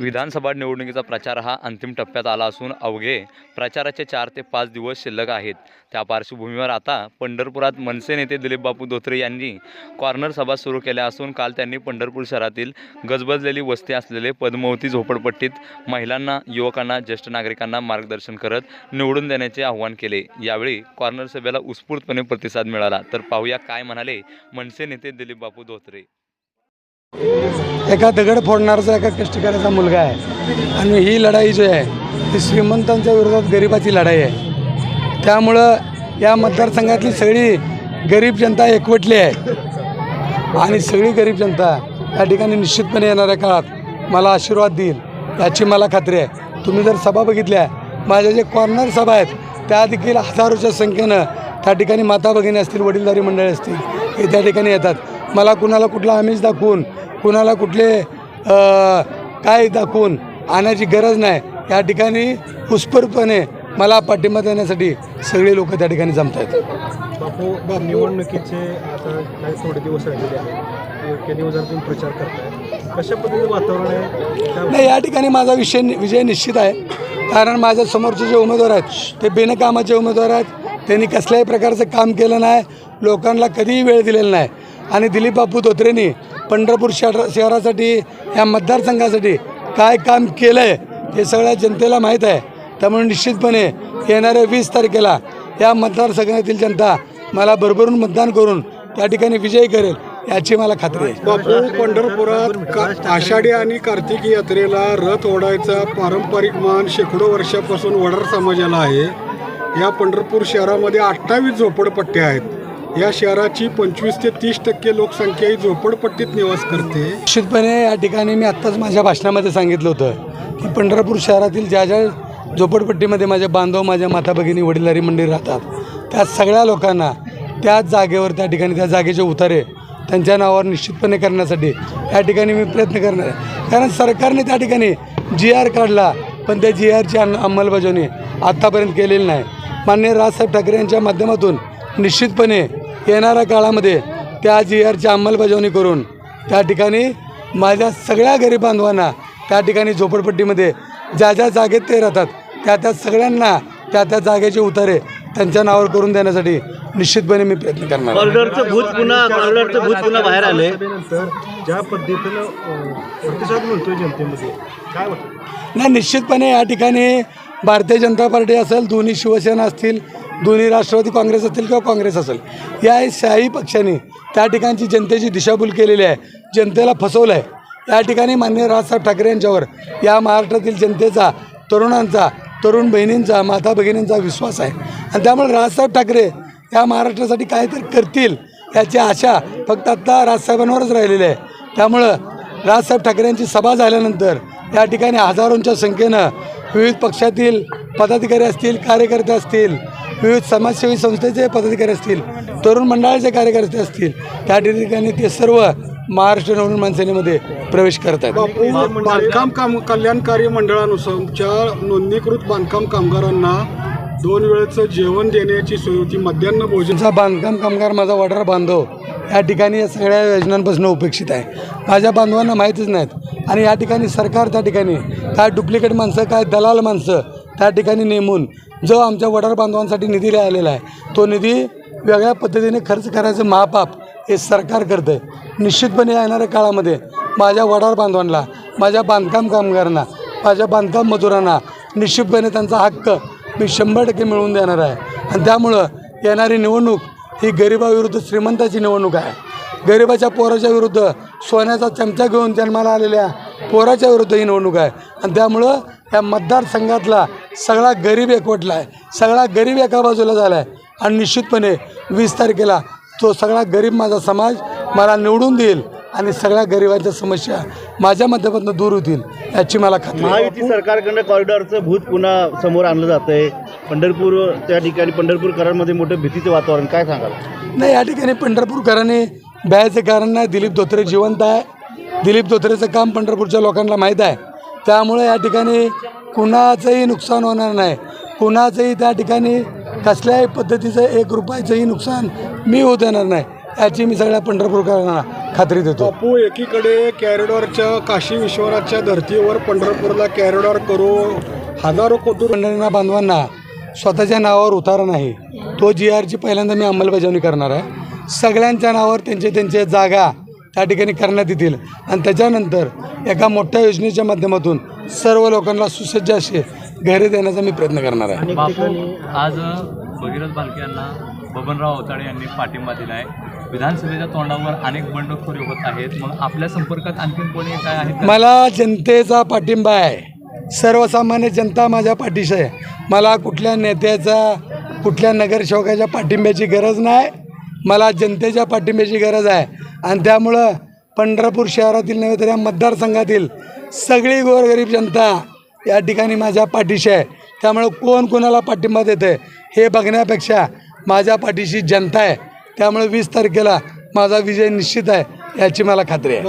विधानसभा निवडणुकीचा प्रचार हा अंतिम टप्प्यात आला असून अवघे प्रचाराचे चार ते पाच दिवस शिल्लक आहेत. त्या पार्श्वभूमीवर आता पंढरपुरात मनसे नेते दिलीपबापू धोत्रे यांनी कॉर्नर सभा सुरू केल्या असून काल त्यांनी पंढरपूर शहरातील गजबजलेली वस्ती असलेले पद्मवती झोपडपट्टीत महिलांना युवकांना ज्येष्ठ नागरिकांना मार्गदर्शन करत निवडून देण्याचे आवाहन केले. यावेळी कॉर्नर सभेला उत्स्फूर्तपणे प्रतिसाद मिळाला. तर पाहूया काय म्हणाले मनसे नेते दिलीपबापू धोत्रे. एका दगड फोडणारचा एका कष्टकऱ्याचा मुलगा आहे. आणि ही लढाई जी आहे ती श्रीमंतांच्या विरोधात गरिबाची लढाई आहे. त्यामुळं या मतदारसंघातली सगळी गरीब जनता एकवटली आहे. आणि सगळी गरीब जनता या ठिकाणी निश्चितपणे येणाऱ्या काळात मला आशीर्वाद देईल याची मला खात्री आहे. तुम्ही जर सभा बघितल्या माझ्या जे कॉर्नर सभा आहेत त्या देखील हजारोच्या संख्येनं त्या ठिकाणी माता भगिनी असतील वडीलधारी मंडळी असतील हे त्या ठिकाणी येतात. मला कुणाला कुठला आमिष दाखवून कुणाला कुठले काय दाखवून आणायची गरज नाही. या ठिकाणी उत्स्फूर्तपणे मला पाठिंबा देण्यासाठी सगळे लोक त्या ठिकाणी जमत आहेत बापू निवडणुकीचे आता काही थोडे दिवस राहिलेले आहेत. तुम्ही प्रचार करताय कशा पद्धतीचं वातावरण आहे? नाही या ठिकाणी माझा विषय विजय निश्चित आहे. कारण माझ्या समोरचे जे उमेदवार आहेत ते बिनकामाचे उमेदवार आहेत. त्यांनी कसल्याही प्रकारचं काम केलं नाही. लोकांना कधीही वेळ दिलेला नाही. आणि दिलीप बापू धोत्रेंनी पंढरपूर शहर शहरासाठी या मतदारसंघासाठी काय काम केलं आहे हे सगळ्या जनतेला माहीत आहे. त्यामुळे निश्चितपणे येणाऱ्या वीस तारखेला या मतदारसंघातील जनता मला भरभरून मतदान करून त्या ठिकाणी विजयी करेल याची मला खात्री आहे. बापू पंढरपुरात आषाढी आणि कार्तिकी यात्रेला रथ ओढायचा पारंपरिक मान शेकडो वर्षापासून वडार समाजाला आहे. या पंढरपूर शहरामध्ये अठ्ठावीस झोपडपट्ट्या आहेत. या शहराची पंचवीस ते तीस टक्के लोकसंख्या ही झोपडपट्टीत निवास करते. निश्चितपणे या ठिकाणी मी आत्ताच माझ्या भाषणामध्ये सांगितलं होतं की पंढरपूर शहरातील ज्या ज्या झोपडपट्टीमध्ये माझे बांधव माझ्या माता भगिनी वडिलारी मंडळी राहतात त्या सगळ्या लोकांना त्याच जागेवर त्या ठिकाणी त्या जागेचे उतारे त्यांच्या नावावर निश्चितपणे करण्यासाठी या ठिकाणी मी प्रयत्न करणार आहे. कारण सरकारने त्या ठिकाणी जी आर काढला पण त्या जी आरची अंमलबजावणी आत्तापर्यंत केलेली नाही. माननीय राजसाहेब ठाकरे यांच्या माध्यमातून निश्चितपणे येणाऱ्या काळामध्ये त्या जी आरची अंमलबजावणी करून त्या ठिकाणी माझ्या सगळ्या गरीब बांधवांना त्या ठिकाणी झोपडपट्टीमध्ये ज्या ज्या जागेत ते राहतात त्या त्या सगळ्यांना त्या त्या जागेचे उतारे त्यांच्या नावावर करून देण्यासाठी निश्चितपणे मी प्रयत्न करणार आहे. कॉरिडॉरचं भूत पुन्हा कॉरिडॉरचं भूत पुन्हा बाहेर आले ज्या पद्धतीनं प्रतिसाद मिळतोय जनतेमध्ये काय वाटतं नाही निश्चितपणे या ठिकाणी भारतीय जनता पार्टी असेल दोन्ही शिवसेना असतील दोन्ही राष्ट्रवादी काँग्रेस असेल किंवा काँग्रेस असेल या शाही पक्षाने त्या ठिकाणची जनतेची दिशाभूल केलेली आहे जनतेला फसवलं आहे या ठिकाणी माननीय राजसाहेब ठाकरे यांच्यावर या महाराष्ट्रातील जनतेचा तरुणांचा तरुण बहिणींचा माता भगिनींचा विश्वास आहे. आणि त्यामुळे राजसाहेब ठाकरे या महाराष्ट्रासाठी काहीतरी करतील याची आशा फक्त आत्ता राजसाहेबांवरच राहिलेली आहे. त्यामुळं राजसाहेब ठाकरे यांची सभा झाल्यानंतर या ठिकाणी हजारोंच्या संख्येनं विविध पक्षातील पदाधिकारी असतील कार्यकर्ते असतील विविध समाजसेवी संस्थेचे पदाधिकारी असतील तरुण मंडळाचे कार्यकर्ते असतील त्या ठिकाणी ते सर्व महाराष्ट्र नवनिर्माण मानसेनेमध्ये प्रवेश करत आहेत बापू बांधकाम काम कल्याणकारी मंडळानुसार नोंदणीकृत बांधकाम कामगारांना दोन वेळेचं जेवण देण्याची सोय होती मध्यान्ह भोजन तुमचा बांधकाम कामगार माझा वडार बांधव. या ठिकाणी या सगळ्या योजनांपासून उपेक्षित आहे. माझ्या बांधवांना माहितीच नाहीत. आणि या ठिकाणी सरकार त्या ठिकाणी काय डुप्लिकेट माणसं काय दलाल माणसं त्या ठिकाणी नेमून जो आमच्या वडार बांधवांसाठी निधी आलेला आहे तो निधी वेगळ्या पद्धतीने खर्च करायचं महापाप हे सरकार करतं आहे निश्चितपणे येणाऱ्या काळामध्ये माझ्या वडार बांधवांना माझ्या बांधकाम कामगारांना माझ्या बांधकाम मजुरांना निश्चितपणे त्यांचा हक्क मी शंभर टक्के मिळवून देणार आहे. आणि त्यामुळं येणारी निवडणूक ही गरिबाविरुद्ध श्रीमंताची निवडणूक आहे. गरिबाच्या पोराच्या विरुद्ध सोन्याचा चमचा घेऊन जन्माला आलेल्या पोराच्या विरुद्ध ही निवडणूक आहे. आणि त्यामुळं या मतदारसंघातला सगळा गरीब एकवटला आहे. सगळा गरीब एका बाजूला झाला आहे आणि निश्चितपणे वीस तारखेला तो सगळा गरीब माझा समाज मला निवडून देईल आणि सगळ्या गरिबांच्या समस्या माझ्या माध्यमातून दूर होतील याची मला खात्री आहे. महायुती सरकारकडनं कॉरिडॉरचं भूत पुन्हा समोर आणलं जातंय. पंढरपूर त्या ठिकाणी पंढरपूरकरांमध्ये मोठं भीतीचं वातावरण काय सांगाल? नाही या ठिकाणी पंढरपूरकरांनी भयाचं कारण नाही. दिलीप धोत्रे जिवंत आहे. दिलीप धोत्रेचं काम पंढरपूरच्या लोकांना माहीत आहे. त्यामुळे या ठिकाणी कुणाचंही नुकसान होणार नाही. कुणाचंही त्या ठिकाणी कसल्याही पद्धतीचं एक रुपयाचंही नुकसान मी होऊ देणार नाही. याची मी सगळ्या पंढरपूरकरांना खात्री देतो. बापू एकीकडे कॅरिडॉरच्या काशी विश्वनाथच्या धर्तीवर पंढरपूरला कॅरिडॉर करू हजारो कोटी मंडळींना बांधवांना स्वतःच्या नावावर उतारा नाही. तो जी आरची पहिल्यांदा मी अंमलबजावणी करणार आहे. सगळ्यांच्या नावावर त्यांचे त्यांचे जागा त्या ठिकाणी करण्यात येतील. आणि त्याच्यानंतर एका मोठ्या योजनेच्या माध्यमातून सर्व लोकांना सुसज्ज असे घरे देण्याचा मी प्रयत्न करणार आहे. आज भगीरथ बालके यांना बबनराव अवताडे यांनी पाठिंबा दिला आहे विधानसभेच्या तोंडावर अनेक बंडखोरी होत आहेत. मग आपल्या संपर्कात आणखीन कोणी काय आहेत का? मला जनतेचा पाठिंबा आहे. सर्वसामान्य जनता माझ्या पाठीशी आहे. मला कुठल्या नेत्याचा कुठल्या नगरसेवकाच्या पाठिंब्याची गरज नाही. मला जनतेच्या पाठिंब्याची गरज आहे. आणि त्यामुळं पंढरपूर शहरातील नव्हे तर या मतदारसंघातील सगळी गोरगरीब जनता या ठिकाणी माझ्या पाठीशी आहे. त्यामुळं कोण कोणाला पाठिंबा देतं हे बघण्यापेक्षा माझ्या पाठीशी जनता आहे. त्यामुळे वीस तारखेला माझा विजय निश्चित आहे याची मला खात्री आहे.